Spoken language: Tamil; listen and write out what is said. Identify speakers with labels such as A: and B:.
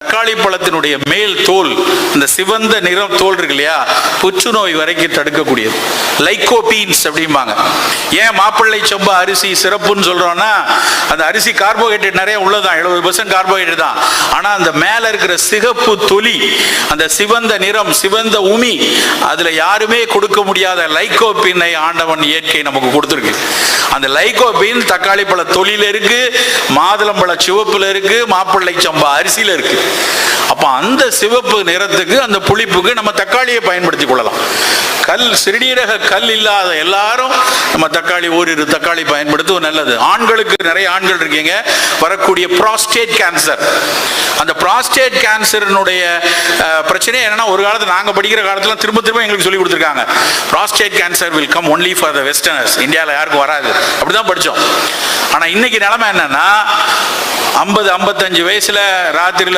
A: தக்காளி பழத்தினுடைய மேல் தோல் இந்த சிவந்த நிறம் தோல் இருக்கு இல்லையா புற்றுநோய் வரைக்கும் தடுக்கக்கூடியது. லைகோபீன்ஸ் அப்படிம்பாங்க. ஏன் மாப்பிள்ளை சம்பா அரிசி சிறப்புன்னு சொல்றோம்னா அந்த அரிசி கார்போஹைட்ரேட் நிறைய உள்ளதான் எழுபது பர்சன்ட் கார்போஹைட்ரேட் தான். ஆனா அந்த மேல இருக்கிற சிகப்பு தொலி அந்த சிவந்த நிறம் சிவந்த உமி அதுல யாருமே கொடுக்க முடியாத லைகோபீனை ஆண்டவன் இயற்கை நமக்கு கொடுத்துருக்கு. அந்த லைகோபீன் தக்காளி பழ தொலியில இருக்கு மாதுளம்பழ சிவப்புல இருக்கு மாப்பிள்ளை சம்பா அரிசியில இருக்கு. அப்ப அந்த சிவப்பு நிறத்துக்கு அந்த புளிப்புக்கு நம்ம தக்காளியை பயன்படுத்திக் கொள்ளலாம். கல் சிறுநீரக கல் இல்லாத எல்லாரும் நம்ம தக்காளி ஓரிரு தக்காளி பயன்படுத்துவது நல்லது. ஆண்களுக்கு நிறைய ஆண்கள் இருக்கீங்க. வரக்கூடிய ப்ராஸ்டேட் கேன்சர் அந்த ப்ராஸ்டேட் கேன்சரினுடைய பிரச்சனை என்னன்னா ஒரு காலத்துல நாங்க படிக்கிற காலத்துல திரும்ப திரும்ப எங்களுக்கு சொல்லி கொடுத்துருக்காங்க. Prostate cancer will come only for the westerners இந்தியாவில் யாருக்கும் வராது. அப்படிதான் படிச்சோம். ஆனா இன்னைக்கு நிலைமை என்னன்னா ஐம்பது ஐம்பத்தஞ்சு வயசுல ராத்திரில